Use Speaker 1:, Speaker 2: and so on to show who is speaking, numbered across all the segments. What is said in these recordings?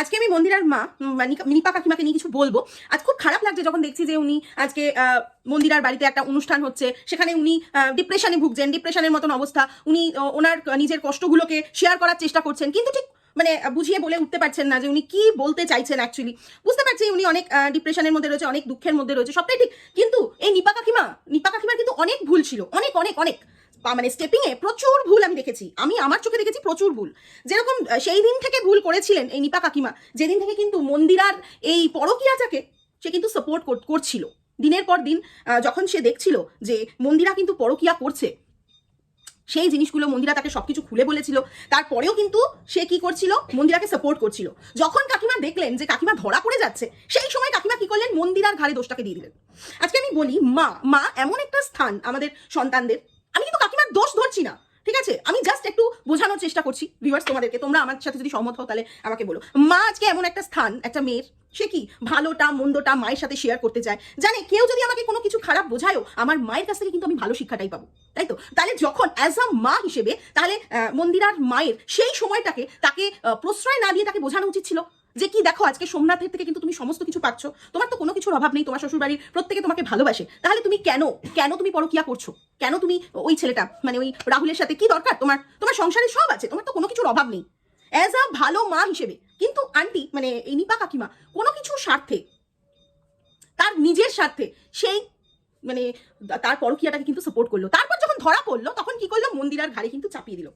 Speaker 1: আজকে আমি মন্দিরার মা নিপা কাকিমাকে নিয়ে কিছু বলব। আজ খুব খারাপ লাগছে যখন দেখছি যে উনি আজকে মন্দিরার বাড়িতে একটা অনুষ্ঠান হচ্ছে। সেখানে উনি ডিপ্রেশনে ভুগছেন ডিপ্রেশনের মতন অবস্থা। উনি ওনার নিজের কষ্টগুলোকে শেয়ার করার চেষ্টা করছেন। কিন্তু ঠিক মানে বুঝিয়ে বলে উঠতে পারছেন না যে উনি কি বলতে চাইছেন অ্যাকচুয়ালি বুঝতে পারছি উনি অনেক ডিপ্রেশনের মধ্যে রয়েছে, অনেক দুঃখের মধ্যে রয়েছে, সবটাই ঠিক। কিন্তু এই নিপা কাকিমা, নিপা কাকিমার কিন্তু অনেক ভুল ছিল। অনেক অনেক অনেক। মানে স্টেপিং এ প্রচুর ভুল আমি দেখেছি। আমি আমার চোখে দেখেছি প্রচুর ভুল। যেরকম সেই দিন থেকে ভুল করেছিলেন এই নিপা কাকিমা, যেদিন থেকে কিন্তু মন্দিরার এই পরকিয়াটাকে সে কিন্তু সাপোর্ট করছিল। দিনের পর দিন যখন সে দেখছিল যে মন্দিরা কিন্তু পরকিয়া করছে, সেই জিনিসগুলো মন্দিরা তাকে সবকিছু খুলে বলেছিল। তারপরেও কিন্তু সে কি করছিল? মন্দিরাকে সাপোর্ট করছিল। যখন কাকিমা দেখলেন যে কাকিমা ধরা পড়ে যাচ্ছে, সেই সময় কাকিমা কি করলেন? মন্দিরার ঘাড়ে দোষটাকে দিয়ে দিলেন। আজকে আমি বলি, মা মা এমন একটা স্থান আমাদের সন্তানদের আমি কিন্তু কাকিমার দোষ ধরছি না, ঠিক আছে? আমি জাস্ট একটু বোঝানোর চেষ্টা করছি ভিউয়ার্স তোমাদেরকে, তোমরা আমার সাথে যদি সহমত হও, তাহলে আমাকে বলো। মা আজকে এমন একটা স্থান, একটা মেয়ের, সে কি ভালোটা, মন্দটা মায়ের সাথে শেয়ার করতে চায়? জানে, কেউ যদি আমাকে কোনো কিছু খারাপ বোঝায়ও, আমার মায়ের কাছ থেকে কিন্তু আমি ভালো শিক্ষাটাই পাবো, তাই তো? তাহলে যখন অ্যাজ আ মা হিসেবে, তাহলে মন্দিরার মায়ের সেই সময়টাকে, তাকে প্রশ্রয় না দিয়ে তাকে বোঝানো উচিত ছিল? যে কি দেখো, আজকে সোমনাথের থেকে কিন্তু তুমি সমস্ত কিছু পাচ্ছ। তোমার তো কোনো কিছুর অভাব নেই, তোমার শ্বশুর বাড়ির প্রত্যেকে তোমাকে ভালোবাসে। তাহলে তুমি কেন কেন তুমি পরকিয়া করছ? কেন তুমি ওই ছেলেটা মানে ওই রাহুলের সাথে কি দরকার? তোমার তোমার সংসারে সব আছে, তোমার তো কোনো কিছুর অভাব নেই। অ্যাজ আ ভালো মা হিসেবে। কিন্তু আন্টি মানে এই নিপা কাকিমা, কোনো কিছু স্বার্থে, তার নিজের স্বার্থে, সেই মানে তার পরকিয়াটাকে কিন্তু সাপোর্ট করল। তারপর যখন ধরা পড়ল, তখন কি করল? মন্দিরার ঘাড়ে কিন্তু চাপিয়ে দিল।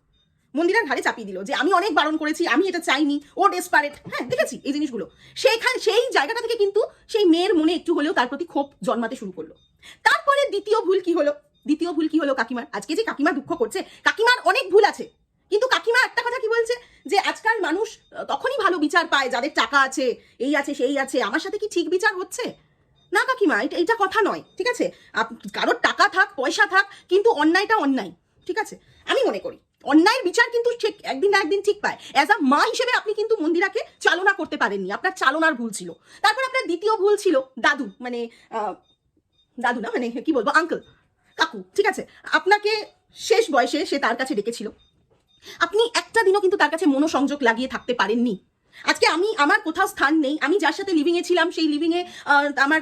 Speaker 1: মন্দিরার ঘাড়ে চাপিয়ে দিল যে আমি অনেক বারণ করেছি, আমি এটা চাইনি, ও ডেসপারেট হ্যাঁ দেখেছি এই জিনিসগুলো। সেইখান, সেই জায়গাটা থেকে কিন্তু সেই মেয়ের মনে একটু হলেও তার প্রতি ক্ষোভ জন্মাতে শুরু করল। তারপরে দ্বিতীয় ভুল কি হলো? দ্বিতীয় ভুল কি হলো কাকিমার? আজকে যে কাকিমা দুঃখ করছে, কাকিমার অনেক ভুল আছে। কিন্তু কাকিমা একটা কথা কি বলছে? যে আজকাল মানুষ তখনই ভালো বিচার পায় যাদের টাকা আছে, এই আছে, সেই আছে। আমার সাথে কি ঠিক বিচার হচ্ছে? না কাকিমা এটা এটা কথা নয়, ঠিক আছে? কারোর টাকা থাক, পয়সা থাক, কিন্তু অন্যায়টা অন্যায়, ঠিক আছে? আমি মনে করি অন্যায়ের বিচার কিন্তু ঠিক একদিন না একদিন ঠিক পায়। অ্যাজ আ মা হিসেবে আপনি কিন্তু মন্দিরাকে চালনা করতে পারেননি। আপনার চালনার ভুল ছিল। তারপর আপনার দ্বিতীয় ভুল ছিল দাদু মানে দাদু না মানে কি বলব আঙ্কেল কাকু, ঠিক আছে? আপনাকে শেষ বয়সে সে তার কাছে ডেকেছিল। আপনি একটা দিনও কিন্তু তার কাছে মনোসংযোগ লাগিয়ে থাকতে পারেননি। আজকে আমি, আমার কোথাও স্থান নেই। আমি যার সাথে লিভিং এ ছিলাম, সেই লিভিং এ আমার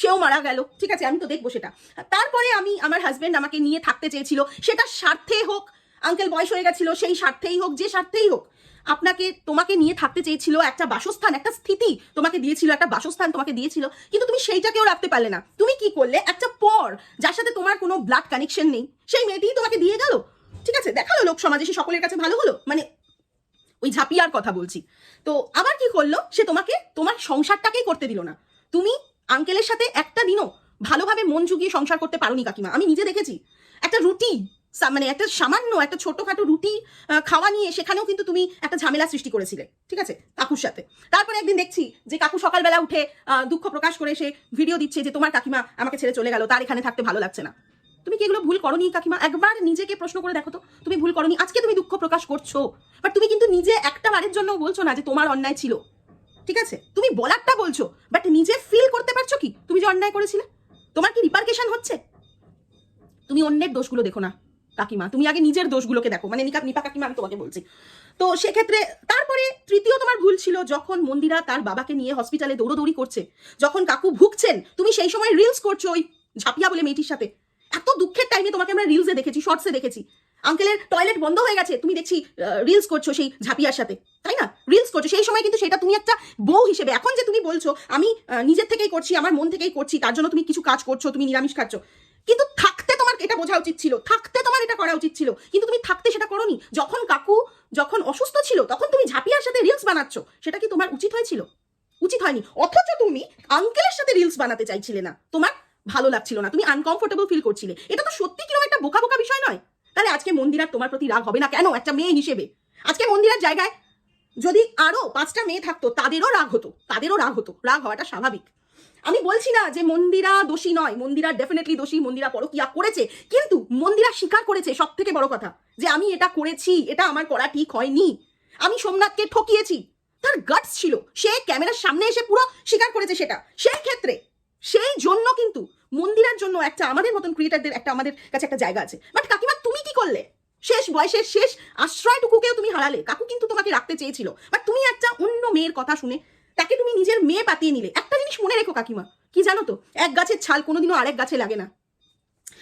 Speaker 1: সেও মারা গেল। ঠিক আছে? আমি তো দেখব সেটা। তারপরে আমি, আমার হাজবেন্ড আমাকে নিয়ে থাকতে চেয়েছিল। সেটা স্বার্থে হোক আঙ্কেল বয়স হয়ে গেছিল, সেই স্বার্থেই হোক, যে স্বার্থেই হোক, আপনাকে, তোমাকে নিয়ে থাকতে চেয়েছিল একটা বাসস্থান, একটা স্থিতি তোমাকে দিয়েছিল, একটা বাসস্থান তোমাকে দিয়েছিল, কিন্তু তুমি সেইটাকেও রাখতে পারলে না। তুমি কি করলে? একটা পর, যার সাথে তোমার কোনো ব্লাড কানেকশন নেই। সেই মেয়েটিই তোমাকে দিয়ে গেল। ঠিক আছে, দেখাল লোক সমাজে সে সকলের কাছে ভালো হলো? মানে ওই ঝাঁপিয়ার কথা বলছি। তো আবার কি করল? সে তোমাকে, তোমার সংসারটাকেই করতে দিল না। তুমি আঙ্কেলের সাথে একটা দিনও ভালোভাবে মন জুগিয়ে সংসার করতে পারোনি কাকিমা। আমি নিজে দেখেছি। একটা রুটি মানে একটা সামান্য, একটা ছোটখাটো রুটি খাওয়া নিয়ে সেখানেও কিন্তু তুমি একটা ঝামেলা সৃষ্টি করেছিলে, ঠিক আছে? কাকুর সাথে। তারপরে একদিন দেখছি যে কাকু সকালবেলা উঠে দুঃখ প্রকাশ করে সে ভিডিও দিচ্ছে যে তোমার কাকিমা আমাকে ছেড়ে চলে গেল, তার এখানে থাকতে ভালো লাগছে না। তুমি কি এগুলো ভুল করনি কাকিমা? একবার নিজেকে প্রশ্ন করে দেখো তো, তুমি ভুল করনি। আজকে তুমি দুঃখ প্রকাশ করছ বাট তুমি কিন্তু নিজে একটা বারের জন্য বলছো না যে তোমার অন্যায় ছিল, ঠিক আছে? তুমি বলারটা বলছো বাট নিজে ফিল করতে পারছ কি? তুমি যে অন্যায় করেছিলে, তোমার কি রিপার্কেশন হচ্ছে? তুমি অন্যের দোষগুলো দেখো না। কাকিমা, তুমি আগে নিজের দোষগুলোকে দেখো। মানে নিকা নিপা কাকিমা আমি তোমাকে বলছি। তো সেক্ষেত্রে তারপরে তৃতীয় তোমার ভুল ছিল যখন মন্দিরা তার বাবাকে নিয়ে হসপিটালে দৌড়োদৌড়ি করছে। যখন কাকু ভুগছেন, তুমি সেই সময় রিলস করছ ওই ঝাপিয়া বলে মেয়েটির সাথে। এত দুঃখের টাইমে তোমাকে আমরা রিলসে দেখেছি শর্টসে দেখেছি। আঙ্কেলের টয়লেট বন্ধ হয়ে গেছে, তুমি দেখছি রিলস করছ সেই ঝাপিয়ার সাথে। তাই না? রিলস করছ। সেই সময় কিন্তু সেটা তুমি একটা বউ হিসেবে, এখন যে তুমি বলছো, আমি নিজের থেকেই করছি, আমার মন থেকেই করছি, তার জন্য তুমি কিছু কাজ করছ, তুমি নিরামিষ খাচ্ছ। কিন্তু তোমার এটা বোঝা উচিত ছিল। থাকতে তোমার এটা করা উচিত ছিল। কিন্তু তুমি থাকতে সেটা করনি। যখন কাকু যখন অসুস্থ ছিল, তখন তুমি ঝাপিয়ার সাথে রিলস বানাচ্ছ। সেটা কি তোমার উচিত হয়েছিল? উচিত হয়নি। অথচ তুমি আঙ্কেলের সাথে রিলস বানাতে চাইছিলে না। তোমার ভালো লাগছিল না। তুমি আনকমফোর্টেবল ফিল করছিলে। এটা তো সত্যি কীরকম একটা বোকা বোকা বিষয় নয়। তাহলে আজকে মন্দিরার তোমার প্রতি রাগ হবে না কেন একটা মেয়ে হিসেবে? আজকে মন্দিরার জায়গায় যদি আরও পাঁচটা মেয়ে থাকতো, তাদেরও রাগ হতো। তাদেরও রাগ হতো। রাগ হওয়াটা স্বাভাবিক। আমি বলছি না যে মন্দিরা দোষী নয়, মন্দিরা ডেফিনেটলি দোষী, মন্দিরা পরকিয়া করেছে, কিন্তু মন্দিরা স্বীকার করেছে সব থেকে বড় কথা, যে আমি এটা করেছি, এটা আমার করা ঠিক হয়নি। আমি সোমনাথকে ঠকিয়েছি, তার গাটস ছিল, সে ক্যামেরার সামনে এসে পুরো স্বীকার করেছে সেটা, সেই ক্ষেত্রে, সেই জন্য কিন্তু মন্দিরার জন্য একটা আমাদের মতন ক্রিয়েটারদের একটা আমাদের কাছে একটা জায়গা আছে। বাট কাকিমা, তুমি কি করলে? শেষ বয়সের শেষ আশ্রয়টুকুকেও তুমি হারালে, কাকু কিন্তু তোমাকে রাখতে চেয়েছিল। বাট তুমি একটা অন্য মেয়ের কথা শুনে তাকে তুমি নিজের মেয়ে পাতিয়ে নিলে। একটা জিনিস মনে রেখো, কাকিমা। কি জানো তো? এক গাছের ছাল কোনোদিনও আরেক গাছে লাগে না।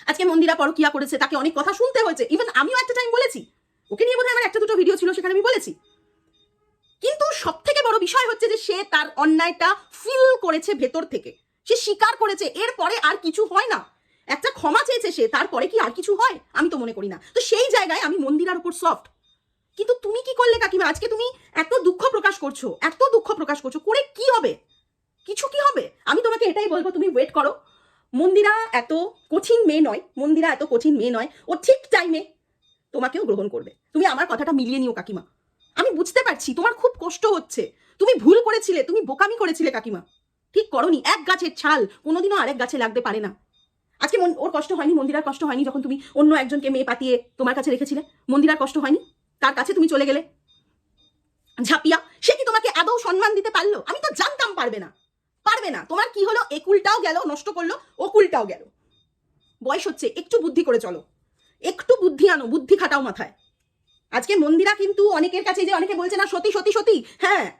Speaker 1: আজকে মন্দিরা পরকিয়া করেছে, তাকে অনেক কথা শুনতে হয়েছে। ইভেন আমিও একটা টাইম বলেছি। ওকে নিয়ে বোধহয় আমার একটা দুটো ভিডিও ছিল, সেখানে আমি বলেছি। কিন্তু সব থেকে বড় বিষয় হচ্ছে যে সে তার অন্যায়টা ফিল করেছে ভেতর থেকে। সে স্বীকার করেছে, এরপরে আর কিছু হয় না। একটা ক্ষমা চেয়েছে সে, তারপরে কি আর কিছু হয়? আমি তো মনে করি না। তো সেই জায়গায় আমি মন্দিরার উপর সফট কিন্তু তুমি কি করলে কাকিমা আজকে তুমি এত দুঃখ প্রকাশ করছ, এত দুঃখ প্রকাশ করছ, করে কি হবে? কিছু কি হবে? আমি তোমাকে এটাই বলব, তুমি ওয়েট করো। মন্দিরা এত কঠিন মেয়ে নয়, মন্দিরা এত কঠিন মেয়ে নয়, ও ঠিক টাইমে তোমাকেও গ্রহণ করবে। তুমি আমার কথাটা মিলিয়ে নিও, কাকিমা। আমি বুঝতে পারছি, তোমার খুব কষ্ট হচ্ছে। তুমি ভুল করেছিলে, তুমি বোকামি করেছিলে, কাকিমা। ঠিক করনি, এক গাছের ছাল, কোনোদিনও আরেক গাছে লাগতে পারে না। আজকে ওর কষ্ট হয়নি, মন্দিরার কষ্ট হয়নি যখন তুমি অন্য একজনকে মেয়ে পাতিয়ে তোমার কাছে রেখেছিলে? মন্দিরার কষ্ট হয়নি? তার কাছে তুমি চলে গেলে? ঝাপিয়া, সে কি তোমাকে আদৌ সম্মান দিতে পারল? আমি তো জানতাম পারবে না। পারবে না। তোমার কি হলো? একুলটাও গেল, নষ্ট করল ওকুলটাও গেল। বয়স হচ্ছে, একটু বুদ্ধি করে চলো। একটু বুদ্ধি আনো, বুদ্ধি খাটাও মাথায়। আজকে মন্দিরা কিন্তু অনেকের কাছে যে অনেকে বলছে, না, সতী সতী সতী। হ্যাঁ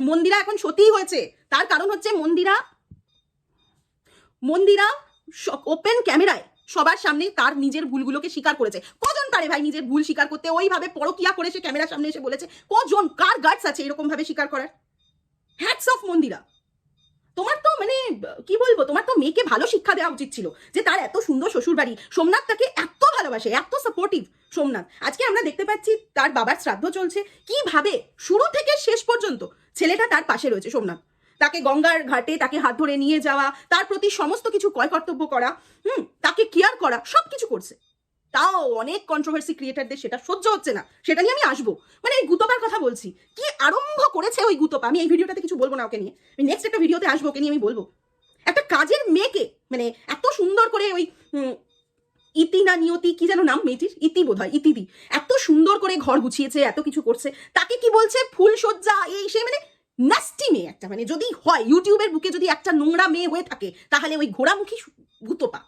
Speaker 1: মন্দিরা এখন সতী হয়েছে। তার কারণ হচ্ছে মন্দিরা মন্দিরা ওপেন ক্যামেরায় সবার সামনে তার নিজের ভুলগুলোকে স্বীকার করেছে। কজন পারে ভাই নিজের ভুল স্বীকার করতে ওইভাবে পরকিয়া করে সে ক্যামেরার সামনে এসে বলেছে? কজন? কার গার্ডস আছে এরকম ভাবে স্বীকার করার? Hats off Mandira. তোমার তো মানে কি বলব, তোমার তো মেয়েকে ভালো শিক্ষা দেওয়া উচিত ছিল যে তার এত সুন্দর শ্বশুর বাড়ি সোমনাথ তাকে এত ভালোবাসে, এত সাপোর্টিভ সোমনাথ। আজকে আমরা দেখতে পাচ্ছি তার বাবার শ্রাদ্ধ চলছে। কীভাবে? শুরু থেকে শেষ পর্যন্ত ছেলেটা তার পাশে রয়েছে সোমনাথ। তাকে গঙ্গার ঘাটে তাকে হাত ধরে নিয়ে যাওয়া, তার প্রতি সমস্ত কিছু কয় কর্তব্য করা, হুম, তাকে কেয়ার করা সব কিছু করছে। তাও অনেক কন্ট্রোভার্সি ক্রিয়েটারদের সেটা সহ্য হচ্ছে না। সেটা নিয়ে আমি আসব। মানে এই গুতপার কথা বলছি। কি আরম্ভ করেছে ওই গুতপা? আমি এই ভিডিওটাতে কিছু বলব না ওকে নিয়ে। আমি নেক্সট একটা ভিডিওতে আসব, ওকে নিয়ে আমি বলব। একটা কাজের মেয়েকে মানে এত সুন্দর করে ওই ইতি না নিয়তি, কি যেন নাম মেয়েটির? ইতি বোধ হয় ইতিদি। এত সুন্দর করে ঘর গুছিয়েছে, এত কিছু করছে। তাকে কি বলছে? ফুল সজ্জা এই সে মানে নাস্টি মেয়ে একটা মানে যদি হয় ইউটিউবের বুকে যদি একটা নোংরা মেয়ে হয়ে থাকে, তাহলে ওই ঘোড়ামুখী গুতপা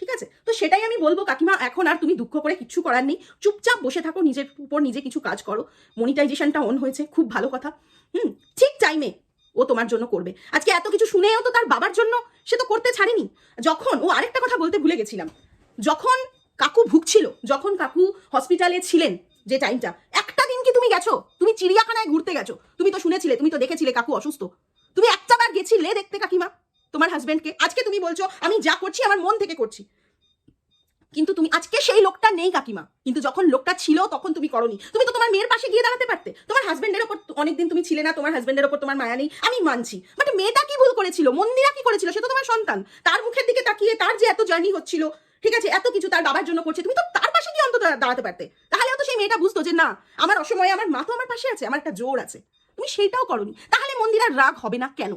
Speaker 1: ঠিক আছে? তো সেটাই আমি বলব, কাকিমা, এখন আর তুমি দুঃখ করে কিচ্ছু করার নেই। চুপচাপ বসে থাকো, নিজের উপর নিজে কিছু কাজ করো। মনিটাইজেশনটা অন হয়েছে, খুব ভালো কথা। হুম, ঠিক টাইমে ও তোমার জন্য করবে। আজকে এত কিছু শুনেও তো তার বাবার জন্য সে তো করতে ছাড়েনি। যখন, ও আরেকটা কথা বলতে ভুলে গেছিলাম। যখন কাকু ভুগছিল, যখন কাকু হসপিটালে ছিলেন যে টাইমটা কি তুমি গেছো? তুমি চিড়িয়াখানায় ঘুরতে গেছো। তুমি তো শুনেছিলে, তুমি তো দেখেছিলে কাকু অসুস্থ। তুমি একটা বার গেছিলে দেখতে, কাকিমা? তোমার হাজবেন্ডকে আজকে তুমি বলছো, আমি যা করছি আমার মন থেকে করছি। কিন্তু তুমি, আজকে সেই লোকটা নেই, কাকিমা। কিন্তু যখন লোকটা ছিল, তখন তুমি করনি। তুমি তো তোমার মেয়ের পাশে গিয়ে দাঁড়াতে পারতে। তোমার হাজব্যান্ডের ওপর অনেকদিন তুমি ছিলে না, তোমার হাজব্যান্ডের ওপর তোমার মায়া নেই। আমি মানছি। বাট মেয়েটা কি ভুল করেছিল? মন্দিরা কি করেছিল? সে তো তোমার সন্তান। তার মুখের দিকে তাকিয়ে তার যে এত জার্নি হচ্ছিল, ঠিক আছে? এত কিছু তার বাবার জন্য করছে, তুমি তো তার পাশে গিয়ে অন্তত দাঁড়াতে পারতে। তাহলেও তো সেই মেয়েটা বুঝতো যে না, আমার অসময়ে আমার মা তো আমার পাশে আছে, আমার একটা জোর আছে। তুমি সেইটাও করনি। তাহলে মন্দিরার রাগ হবে না কেন?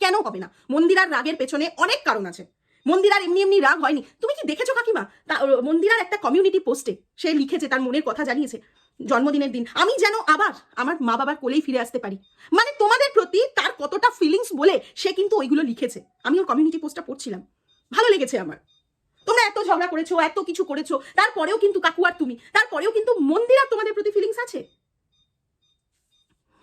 Speaker 1: কেন হবে না? মন্দিরার রাগের পেছনে অনেক কারণ আছে। মন্দিরার এমনি এমনি রাগ হয়নি। তুমি কি দেখেছ কাকিমা? তা মন্দিরার একটা কমিউনিটি পোস্টে সে লিখেছে, তার মনের কথা জানিয়েছে, জন্মদিনের দিন, আমি যেন আবার আমার মা বাবার কোলেই ফিরে আসতে পারি। মানে তোমাদের প্রতি তার কতটা ফিলিংস বলে সে কিন্তু ওইগুলো লিখেছে। আমি ওর কমিউনিটি পোস্টটা পড়ছিলাম। ভালো লেগেছে আমার। তোমরা এত ঝগড়া করেছ, এত কিছু করেছ, তারপরেও কিন্তু কাকু আর তুমি, তারপরেও কিন্তু মন্দির আর তোমাদের প্রতি ফিলিংস আছে।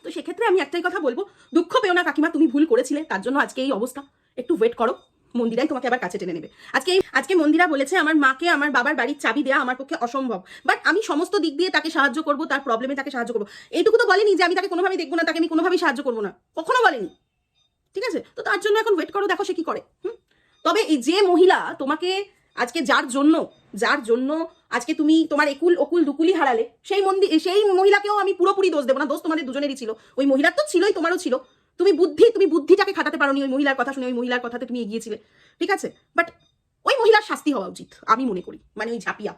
Speaker 1: তো সেক্ষেত্রে আমি একটাই কথা বলব, দুঃখ পেও না কাকিমা, তুমি ভুল করেছিলে, তার জন্য আজকে এই অবস্থা। একটু ওয়েট করো, মন্দিরাই তোমাকে আবার কাছে টেনে নেবে। আজকে আজকে মন্দিরা বলেছে, আমার মাকে, আমার বাবার বাড়ির চাবি দেওয়া আমার পক্ষে অসম্ভব। বাট আমি সমস্ত দিক দিয়ে তাকে সাহায্য করব, তার প্রবলেমে তাকে সাহায্য করব। এইটুকু তো বলেনি যে আমি তাকে কোনোভাবে দেখব না, তাকে আমি কোনোভাবেই সাহায্য করব না। কখনো বলেনি। ঠিক আছে? তো তার জন্য এখন ওয়েট করো, দেখো সে কি করে? তবে এই যে মহিলা তোমাকে আজকে যার জন্য যার জন্য আজকে তুমি তোমার একুল, অকুল দুকুলি হারালে, সেই মন্দির সেই মহিলাকেও আমি পুরোপুরি দোষ দেবো না, দোষ তোমাদের দুজনেরই ছিল। ওই মহিলার তো ছিলই, তোমারও ছিল। তুমি বুদ্ধি, তুমি বুদ্ধিটাকে খাটাতে পারোনি ওই মহিলার কথা শুনে, ওই মহিলার কথাতে তুমি এগিয়েছিলে। ঠিক আছে? বাট ওই মহিলার শাস্তি হওয়া উচিত, আমি মনে করি। মানে ওই ঝাপিয়া।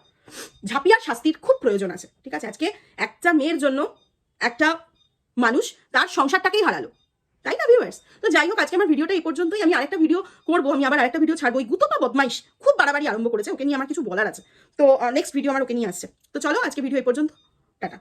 Speaker 1: ঝাপিয়ার শাস্তির খুব প্রয়োজন আছে। ঠিক আছে? আজকে একটা মেয়ের জন্য একটা মানুষ তার সংসারটাকেই হারালো। তাই না ভিউয়ার্স তো যাই হোক, আজকে আমার ভিডিওটা এই পর্যন্তই। আমি আরেকটা ভিডিও করব, আমি আবার আরেকটা ভিডিও ছাড়বো। ওই বা বদমাইশ খুব বাড়াবাড়ি আরম্ভ করেছে, ওকে নিয়ে আমার কিছু বলার আছে। তো নেক্সট ভিডিও আমার ওকে নিয়ে আসছে। তো চলো, আজকে ভিডিও এই পর্যন্ত। টাটা।